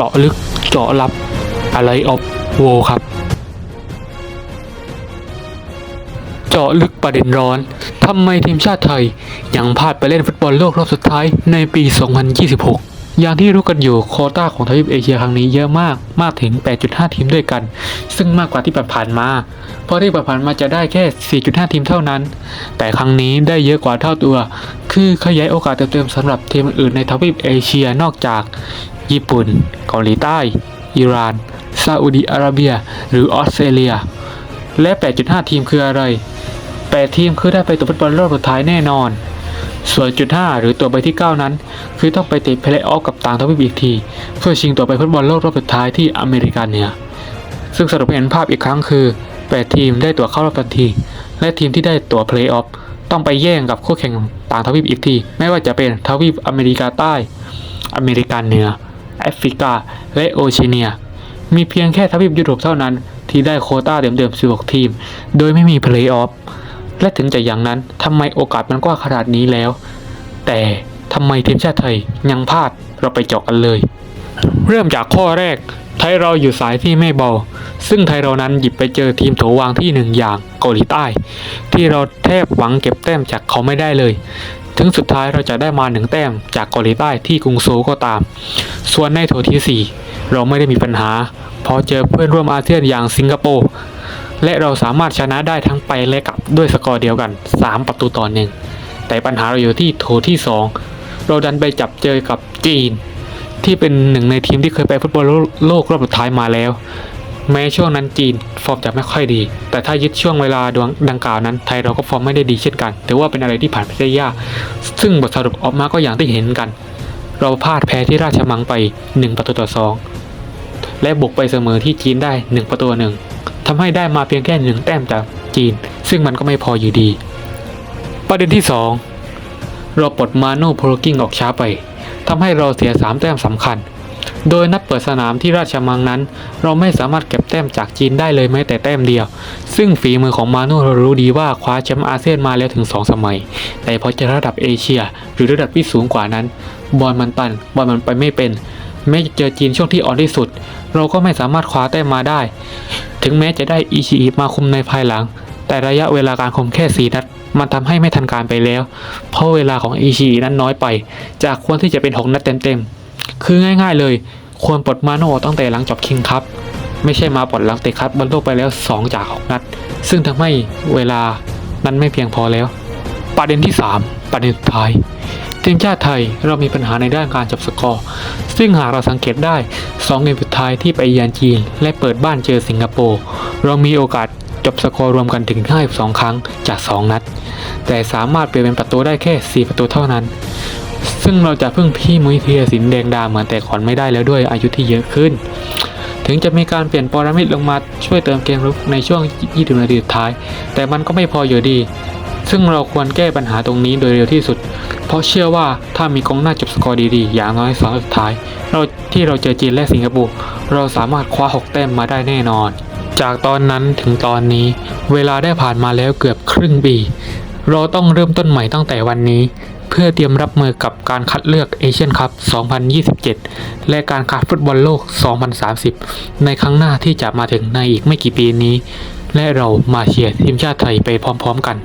เจาะลึกเจาะลับอะไรออฟโวครับ เจาะลึกประเด็นร้อนทำไมทีมชาติไทย ยังพลาดไปเล่นฟุตบอลโลกรอบสุดท้ายในปี 2026 อย่างที่รู้กันอยู่โควต้าของทวีปเอเชียครั้งนี้เยอะมากมากถึง 8.5 ทีมด้วยกัน ซึ่งมากกว่าที่ผ่านมา เพราะที่ผ่านมาจะได้แค่ 4.5 ทีมเท่านั้น แต่ครั้งนี้ได้เยอะกว่าเท่าตัว คือขยายโอกาสเติมๆสำหรับทีมอื่นในทวีปเอเชียนอกจาก ญี่ปุ่น เกาหลีใต้ อิหร่านซาอุดิอาระเบีย หรือออสเตรเลีย และ 8.5 ทีมคืออะไร 8 ทีมคือได้ไปตัวฟุตบอลโลกสุดท้ายแน่นอน ส่วนจุด 5 หรือตัวใบที่ 9 นั้น คือต้องไปติดเพลย์ออฟกับต่างทวีปอีกที เพื่อชิงตัวไปฟุตบอลโลกรอบสุดท้ายที่อเมริกาเหนือซึ่งสรุปเห็นภาพอีกครั้งคือ 8 ทีมได้ตั๋วเข้ารอบทันที และทีมที่ได้ตั๋วเพลย์ออฟต้องไปแย่งกับคู่แข่งต่างทวีปอีกที ไม่ว่าจะเป็นทวีปอเมริกาใต้ อเมริกาเหนือ แอฟริกา และโอเชียเนีย มีเพียงแค่ทวีปยุโรปเท่านั้น ที่ได้โคต้าเดิมๆ 16 ทีม โดยไม่มีเพลย์ออฟ และถึงจะอย่างนั้นทำไมโอกาสมันกว้างขนาดนี้แล้ว แต่ทำไมทีมชาติไทยยังพลาดเราไปเจาะกันเลย เริ่มจากข้อแรก ไทยเราอยู่สายที่ไม่เบา ซึ่งไทยเรานั้นหยิบไปเจอทีมโถวางที่หนึ่งอย่างเกาหลีใต้ ที่เราแทบหวังเก็บแต้มจากเขาไม่ได้เลย ถึงสุดท้ายเราจะได้มาหนึ่งแต้มจากเกาหลีใต้ที่กรุงโซลก็ตาม ส่วนในโถที่สี่เราไม่ได้มีปัญหาเพราะเจอเพื่อนร่วมอาเซียนอย่างสิงคโปร์และเราสามารถชนะได้ทั้งไปและกลับด้วยสกอร์เดียวกัน 3 ประตูต่อหนึ่งแต่ปัญหาเราอยู่ที่โถที่ 2 เราดันไปจับเจอกับจีน ที่เป็นหนึ่งในทีมที่เคยไปฟุตบอลโลกรอบสุดท้ายมาแล้ว แม้ช่วงนั้นจีนฟอร์มจะไม่ค่อยดี แต่ถ้ายึดช่วงเวลาดวงดังกล่าวนั้น ไทยเราก็ฟอร์มไม่ได้ดีเช่นกันถือว่าเป็นอะไรที่ผ่านไปได้ยาก ซึ่งบทสรุปออกมาก็อย่างที่เห็นกัน เราพลาดแพ้ที่ราชมังไป 1 ประตูต่อ 2 และบุกไปเสมอที่จีนได้ 1 ประตูหนึ่งทำให้ได้มาเพียงแค่หนึ่งแต้มจากจีน ซึ่งมันก็ไม่พออยู่ดี ประเด็นที่ 2 เราปลดมาโนโพลกิ้งออกช้าไปทำให้เราเสีย3แต้มสำคัญ โดยนัดเปิดสนามที่ราชมังนั้น เราไม่สามารถเก็บแต้มจากจีนได้เลยแม้แต่แต้มเดียว ซึ่งฝีมือของมาโน่เรารู้ดีว่าคว้าแชมป์อาเซียนมาแล้วถึง 2 สมัย แต่พอจะระดับเอเชีย หรือระดับที่สูงกว่านั้น บอลมันตัน บอลมันไปไม่เป็นแม้จะเจอจีนช่วงที่อ่อนที่สุด เราก็ไม่สามารถคว้าแต้มมาได้ ถึงแม้จะได้อิชิอิมาคุมในภายหลัง แต่ระยะเวลาการคุมแค่4นัดมันทำให้ไม่ทันการไปแล้ว เพราะเวลาของอิชิอินั้นน้อยไป จากควรที่จะเป็น 6 นัดเต็มๆ คือง่ายๆเลย ควรปลดมาโน่ตั้งแต่หลังจบคิงครับ ไม่ใช่มาปลดหลังเตะครับบอลโลกไปแล้ว 2 จาก6นัด ซึ่งทำให้เวลานั้นไม่เพียงพอแล้ว ประเด็นที่ 3 ประเด็นสุดท้ายทีมชาติไทยเรามีปัญหาในด้านการจับสกอร์ซึ่งหากเราสังเกตได้ 2 เกมสุดท้ายที่ไปเยือนจีน และเปิดบ้านเจอสิงคโปร์เรามีโอกาสจบสกอร์รวมกันถึง52ครั้งจาก 2 นัด แต่สามารถเปลี่ยนเป็นประตูได้แค่ 4 ประตูเท่านั้น ซึ่งเราจะพึ่งพี่มุ้ยธีรศิลป์แดงดาเหมือนแต่ก่อนไม่ได้แล้วด้วยอายุที่เยอะขึ้น ถึงจะมีการเปลี่ยนปรมิตลงมาช่วยเติมเกมรุกในช่วง 20 นาทีสุดท้าย แต่มันก็ไม่พออยู่ดี ซึ่งเราควรแก้ปัญหาตรงนี้โดยเร็วที่สุด เพราะเชื่อว่าถ้ามีกองหน้าจบสกอร์ดีๆ อย่างน้อยสองสุดท้าย เราที่เราเจอจีนและสิงคโปร์เราสามารถคว้า 6 แต้มมาได้แน่นอน จากตอนนั้นถึงตอนนี้ เวลาได้ผ่านมาแล้วเกือบครึ่งปีเราต้องเริ่มต้นใหม่ตั้งแต่วันนี้ เพื่อเตรียมรับมือกับการคัดเลือกเอเชียนคัพ 2027 และการคัดฟุตบอลโลก 2030 ในครั้งหน้าที่จะมาถึงในอีกไม่กี่ปีนี้ และเรามาเชียร์ทีมชาติไทยไปพร้อมๆกัน